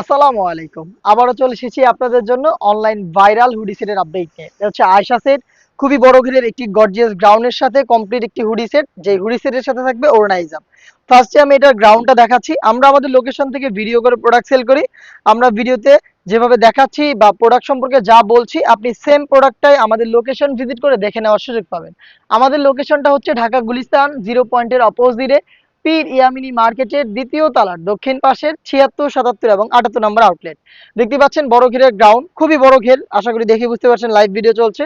আসসালামু আলাইকুম। আবারও চলে এসেছি আপনাদের জন্য অনলাইন ভাইরাল হুডি সেটের আপডেট নিয়ে। এটা হচ্ছে আয়সা সেট খুবই বড় ঘিরের একটি গর্জিয়াস গ্রাউন্ডের সাথে কমপ্লিট একটি হুডি সেট যে হুডি সেটের সাথে থাকবে ওরনাইজাম ফার্স্টে আমি এটার গ্রাউন্ডটা দেখাচ্ছি। আমরা আমাদের লোকেশন থেকে ভিডিও করে প্রোডাক্ট সেল করি। আমরা ভিডিওতে যেভাবে দেখাচ্ছি বা প্রোডাক্ট সম্পর্কে যা বলছি, আপনি সেম প্রোডাক্টটাই আমাদের লোকেশন ভিজিট করে দেখে নেওয়ার সুযোগ পাবেন। আমাদের লোকেশনটা হচ্ছে ঢাকা গুলিস্তান জিরো পয়েন্টের অপোজিটে পীর ইয়ামিনী মার্কেটের দ্বিতীয় তালার দক্ষিণ পাশের ছিয়াত্তর, সাতাত্তর এবং আটাত্তর নম্বর আউটলেট। দেখতে পাচ্ছেন বড় ঘেরের গ্রাউন্ড খুবই বড় ঘের, আশা করি দেখে বুঝতে পারছেন লাইভ ভিডিও চলছে।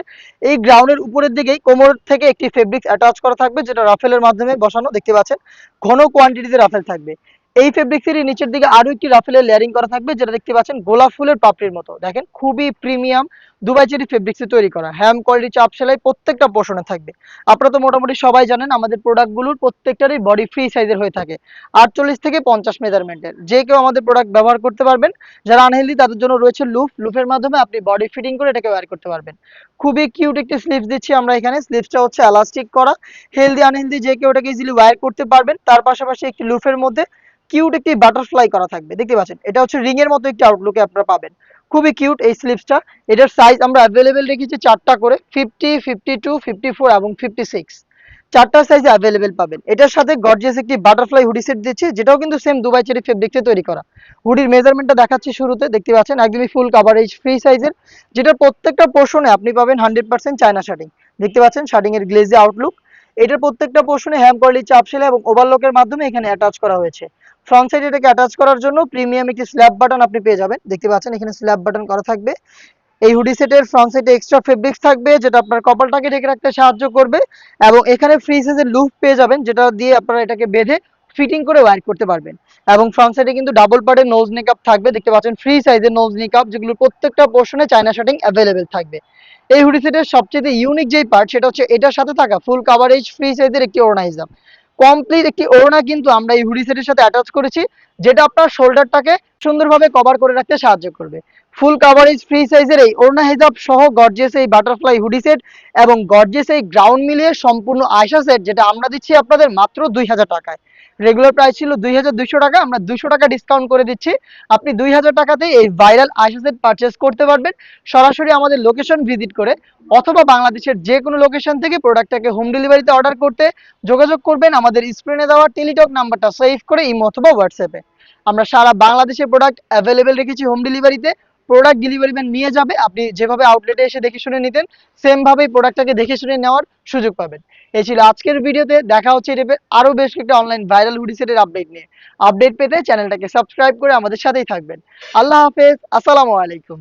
এই গ্রাউন্ডের উপরের দিকেই কোমর থেকে একটি ফেব্রিক্স অ্যাটাচ করা থাকবে, যেটা রাফেলের মাধ্যমে বসানো, দেখতে পাচ্ছেন, ঘন কোয়ান্টিটিতে রাফেল থাকবে। এই ফেব্রিক্সেরই নিচের দিকে আরও একটি রাফেলের লেয়ারিং করা থাকবে, যেটা দেখতে পাচ্ছেন গোলাপ ফুলের পাপড়ির মতো। দেখেন, খুবই প্রিমিয়াম দুবাই চেরি ফেব্রিক্সে তৈরি করা। হ্যাম কোয়ালিটি চাপ সেলাই প্রত্যেকটা পোষণে থাকবে। আপনারা তো মোটামুটি সবাই জানেন, আমাদের প্রোডাক্টগুলোর প্রত্যেকটারই বডি ফ্রি সাইজের হয়ে থাকে। আটচল্লিশ থেকে পঞ্চাশ মেজারমেন্টের যে কেউ আমাদের প্রোডাক্ট ব্যবহার করতে পারবেন, যারা আনহেলদি তাদের জন্য রয়েছে লুফ লুফের মাধ্যমে আপনি বডি ফিটিং করে এটাকে ওয়্যার করতে পারবেন। খুবই কিউট একটি স্লিভস দিচ্ছি আমরা এখানে। স্লিভসটা হচ্ছে এলাস্টিক করা। হেলদি আনহেলদি যে কেউ এটাকে ইজিলি ওয়্যার করতে পারবেন, তার পাশাপাশি একটি লুফের মধ্যে কিউট একটি বাটারফ্লাই করা থাকবে, দেখতে পাচ্ছেন? এটা হচ্ছে রিং এর মতো একটি আউটলুকে আপনারা পাবেন। খুবই কিউট এই স্লিভসটা এটার সাইজ আমরা অ্যাভেলেবেল রেখেছি চারটা করে fifty fifty two fifty four এবং ফিফটি সিক্স চারটা সাইজে অ্যাভেলেবেল পাবেন। এটার সাথে গর্জিয়াস একটি বাটারফ্লাই হুডি সেট দিচ্ছি, যেটাও কিন্তু সেম দুবাই চেরি ফেব্রিক্সে তৈরি করা। হুডির মেজারমেন্টটা দেখাচ্ছি শুরুতে, দেখতে পাচ্ছেন? একদমই ফুল কাভারেজ ফ্রি সাইজের যেটা প্রত্যেকটা পোর্শনে আপনি পাবেন হান্ড্রেড পার্সেন্ট চায়না শার্টিং দেখতে পাচ্ছেন? শার্টিং এর গ্লেজি আউটলুক এটার প্রত্যেকটা পোর্শনে হ্যাম কোয়ালিটি চাপ সেলাই এবং ওভারলকের মাধ্যমে এখানে অ্যাটাচ করা হয়েছে। ফ্রন্ট সাইড এটাকে অ্যাটাচ করার জন্য প্রিমিয়াম একটি স্ল্যাব বাটন আপনি পেয়ে যাবেন। দেখতে পাচ্ছেন, এখানে স্ল্যাব বাটন করা থাকবে। এই হুডি সেটের ফ্রন্ট সাইডে এক্সট্রা ফেব্রিক্স থাকবে, যেটা আপনার কপালটাকে ঢেকে রাখতে সাহায্য করবে এবং এখানে ফ্রি সাইজের লুপ পেয়ে যাবেন, যেটা দিয়ে আপনারা এটাকে বেঁধে ফিটিং করে ওয়্যার করতে পারবেন। এবং ফ্রন্ট সাইডে কিন্তু ডাবল পার্টের নোজ মেকআপ থাকবে, দেখতে পাচ্ছেন ফ্রি সাইজের নোজ মেকআপ যেগুলো প্রত্যেকটা পোর্শনে চায়না শার্টিং অ্যাভেলেবেল থাকবে। এই হুডি সেটের সবচেয়ে ইউনিক যেই পার্ট সেটা হচ্ছে এটার সাথে থাকা ফুল কাভারেজ ফ্রি সাইজের একটি ওড়নাইজাম কমপ্লিট একটি ওড়না কিন্তু আমরা এই হুডি সেটের সাথে অ্যাটাচ করেছি, যেটা আপনার শোল্ডারটাকে সুন্দরভাবে কভার করে রাখতে সাহায্য করবে। ফুল কাভারেজ ফ্রি সাইজের এই ওড়না হিজাব সহ গর্জেস এই বাটারফ্লাই হুডি সেট এবং গর্জেস এই গ্রাউন্ড মিলিয়ে সম্পূর্ণ আয়সা সেট যেটা আমরা দিচ্ছি আপনাদের মাত্র দুই হাজার টাকায়। রেগুলার প্রাইস ছিল দুই হাজার দুইশো টাকা, আমরা দুশো টাকা ডিসকাউন্ট করে দিচ্ছি। আপনি দুই হাজার টাকাতে এই ভাইরাল আয়সা সেট পারচেস করতে পারবেন। সরাসরি আমাদের লোকেশন ভিজিট করে অথবা বাংলাদেশের যে কোনো লোকেশন থেকে প্রোডাক্টটাকে হোম ডেলিভারিতে অর্ডার করতে যোগাযোগ করবেন। আমাদের স্ক্রিনে দেওয়া টেলিটক নাম্বারটা সেভ করে, ইমো অথবা হোয়াটসঅ্যাপে আমরা সারা বাংলাদেশের প্রোডাক্ট অ্যাভেলেবেল রেখেছি হোম ডেলিভারিতে প্রোডাক্ট ডেলিভারি ম্যান নিয়ে যাবে, আপনি যেভাবে আউটলেটে এসে দেখে শুনে নিতেন সেম ভাবেই প্রোডাক্টটাকে দেখে শুনে নেওয়ার সুযোগ পাবেন। এই ছিল আজকের ভিডিওতে, দেখা হচ্ছে এটা আরও বেশ কয়েকটা অনলাইন ভাইরাল হুডি সেটের আপডেট নিয়ে। আপডেট পেতে চ্যানেলটাকে সাবস্ক্রাইব করে আমাদের সাথেই থাকবেন। আল্লাহ হাফেজ, আসসালামু আলাইকুম।